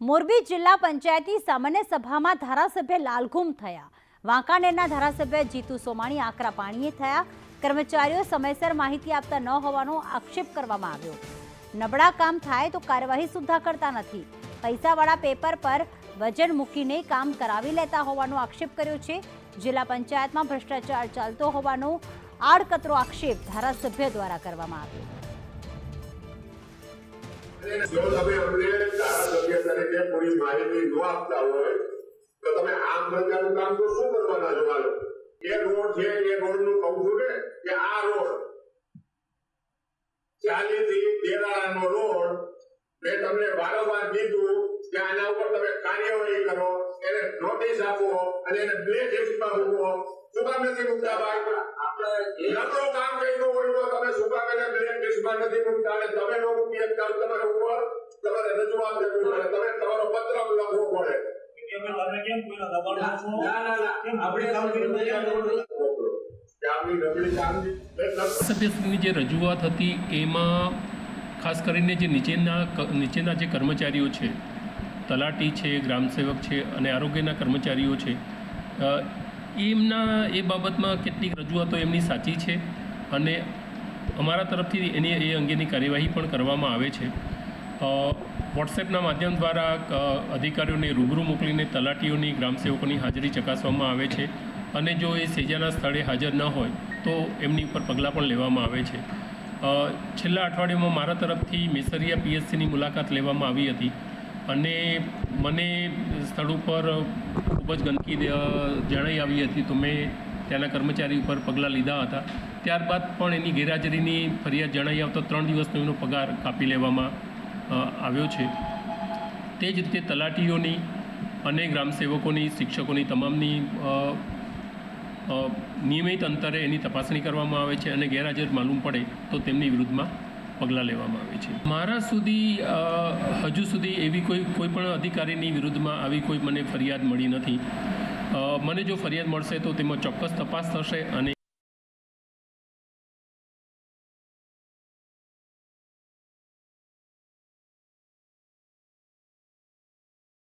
મોરબી જિલ્લા પંચાયતની સામાન્ય સભામાં ધારાસભ્ય લાલઘુમ થયા. વાંકાનેરના ધારાસભ્ય જીતુ સોમાણી આકરા પાણીએ થયા. કર્મચારીઓ સમયસર માહિતી આપતા ન હોવાનો આક્ષેપ કરવામાં આવ્યો. નબળા કામ થાય તો કાર્યવાહી સુદ્ધા કરતા નથી. પૈસાવાળા પેપર પર વજન મૂકીને કામ કરાવી લેતા હોવાનો આક્ષેપ કર્યો છે. જિલ્લા પંચાયતમાં ભ્રષ્ટાચાર ચાલતો હોવાનો આડકતરો આક્ષેપ ધારાસભ્ય દ્વારા કરવામાં આવ્યો. ધારાસભ્ય તરીકે પૂરી માહિતી ન આપતા હોય, તો તમે આમ પ્રજાનું કામ તો શું કરવાના છો? માલો એ રોડ છે, એ રોડનું કહું છું ને, કે આ રોડ ચાલી થી તેરાનો રોડ મેં તમને વારંવાર કીધું કે આના ઉપર તમે કાર્યવાહી કરો, એને નોટિસ આપો અને એને બ્લેક લિસ્ટમાં મૂકો. શું કામ નથી મૂકતા ભાઈ આપણે નબળું કામ કર્યું હોય તો તમે શું કામ એને બ્લેક લિસ્ટમાં નથી મૂકતા અને તમે કેમ કોઈના ના, ના, ના. આપણે કામગીરી સભ્યશ્રીની જે રજૂઆત હતી એમાં ખાસ કરીને જે નીચેના નીચેના જે કર્મચારીઓ છે તલાટી છે ગ્રામસેવક છે અને આરોગ્યના કર્મચારીઓ છે એમના એ બાબતમાં કેટલીક રજૂઆતો એમની સાચી છે અને અમારા તરફથી એની એ અંગેની કાર્યવાહી પણ કરવામાં આવે છે. વોટ્સએપના માધ્યમ દ્વારા અધિકારીઓને રૂબરૂ મોકલીને તલાટીઓની, ગ્રામસેવકોની હાજરી ચકાસવામાં આવે છે અને જો એ સેજાના સ્થળે હાજર ન હોય, તો એમની ઉપર પગલાં પણ લેવામાં આવે છે. છેલ્લા અઠવાડિયામાં મારા તરફથી મેસરિયા પીએસસીની મુલાકાત લેવામાં આવી હતી અને મને સ્થળ ઉપર ખૂબ જ ગંદકી જણાઈ આવી હતી તો મેં ત્યાંના કર્મચારી ઉપર પગલાં લીધા હતા. ત્યારબાદ પણ એની ગેરહાજરીની ફરિયાદ જણાઈ આવતા ત્રણ દિવસનો એનો પગાર કાપી લેવામાં આવ્યો છે. તે જ રીતે તલાટીઓની અને ગ્રામસેવકોની, શિક્ષકોની તમામની નિયમિત અંતરે એની તપાસણી કરવામાં આવે છે અને ગેરહાજર માલુમ પડે તો તેમની વિરુદ્ધમાં પગલાં લેવામાં આવે છે. મારા સુધી હજુ સુધી એવી કોઈ કોઈ પણ અધિકારીની વિરુદ્ધમાં આવી કોઈ મને ફરિયાદ મળી નથી. મને જો ફરિયાદ મળશે તો તેમાં ચોક્કસ તપાસ થશે અને